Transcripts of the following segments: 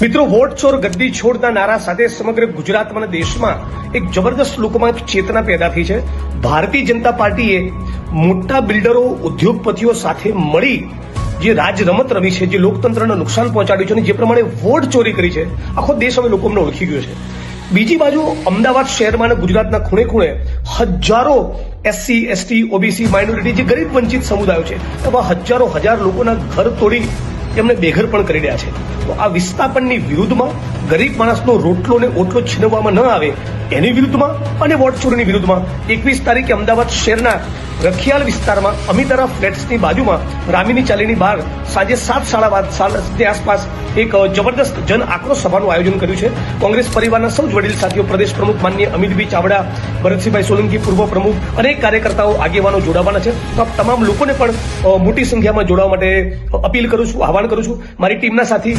મિત્રો વોટ ચોર ગદ્દી છોડના નારા સાથે સમગ્ર ગુજરાતમાં અને દેશમાં એક જબરદસ્ત લોકોમાં એક ચેતના પેદા થઈ છે. ભારતીય જનતા પાર્ટીએ મોટા બિલ્ડરો, ઉદ્યોગપતિઓ સાથે મળી જે રાજ રમત રમી છે, જે લોકતંત્રને નુકસાન પહોંચાડ્યું છે અને જે પ્રમાણે વોટ ચોરી કરી છે, આખો દેશ હવે લોકો ઓળખી ગયો છે. બીજી બાજુ, અમદાવાદ શહેરમાં અને ગુજરાતના ખૂણે ખૂણે હજારો એસસી, એસટી, ઓબીસી માઇનોરિટી જે ગરીબ વંચિત સમુદાયો છે, એવા હજારો હજાર લોકોના ઘર તોડી એમને બેઘર પણ કરી રહ્યા છે. તો આ વિસ્થાપનની વિરુદ્ધમાં ગરીબ માણસનો રોટલો ને ઓટલો છીનવવામાં ન આવે એની વિરુદ્ધમાં અને વોટ ચોરીની વિરુદ્ધમાં એકવીસ તારીખે અમદાવાદ શહેરના રખિયાલ વિસ્તારમાં અમિતારા ફ્લેટ્સની બાજુમાં રામીની ચાલીની બહાર સાંજે સાત સાડા બાદ સાતની આસપાસ એક જબરદસ્ત જન આક્રોશ સભાનું આયોજન કર્યું છે. કોંગ્રેસ પરિવારના સૌ જ વડીલ સાથીઓ, પ્રદેશ પ્રમુખ માન્ય અમિતભાઈ ચાવડા, ભરતસિંહભાઈ સોલંકી પૂર્વ પ્રમુખ, અનેક કાર્યકર્તાઓ આગેવાનો જોડાવાના છે. તો આપ તમામ લોકોને પણ મોટી સંખ્યામાં જોડાવા માટે અપીલ કરું છું, આહવાન કરું છું. મારી ટીમના સાથી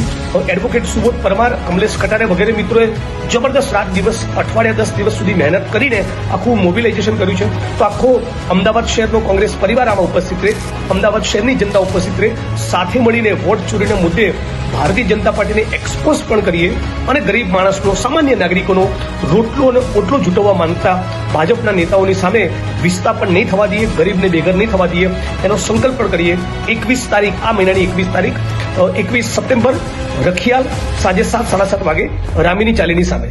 એડવોકેટ સુબોધ પરમાર, કમલેશ કટારે વગેરે મિત્રોએ જબરદસ્ત રાત દિવસ, અઠવાડિયા દસ દિવસ સુધી મહેનત કરીને આખું મોબિલાઇઝેશન કર્યું છે. તો આખો અમદાવાદ શહેરનો કોંગ્રેસ પરિવાર આમાં ઉપસ્થિત રહે. અમદાવાદ શહેરની જનતા ઉપસ્થિત રહે. સાથે મળીને વોટ ચોરીના મુદ્દે ભારતીય જનતા પાર્ટીને એક્સપોઝ પણ કરીએ અને ગરીબ માણસનો, સામાન્ય નાગરિકોનો રોટલો અને ઓટલો જૂટવવા માંગતા ભાજપના નેતાઓની સામે વિસ્થાપન નહીં થવા દઈએ, ગરીબને બેઘર નહીં થવા દઈએ. એનો સંકલ્પ પણ કરીએ. એકવીસ તારીખ, આ મહિનાની એકવીસ તારીખ એકવીસ સપ્ટેમ્બર રખિયાલ સાંજે સાત સાડા સાત વાગે રામીની ચાલીની સામે.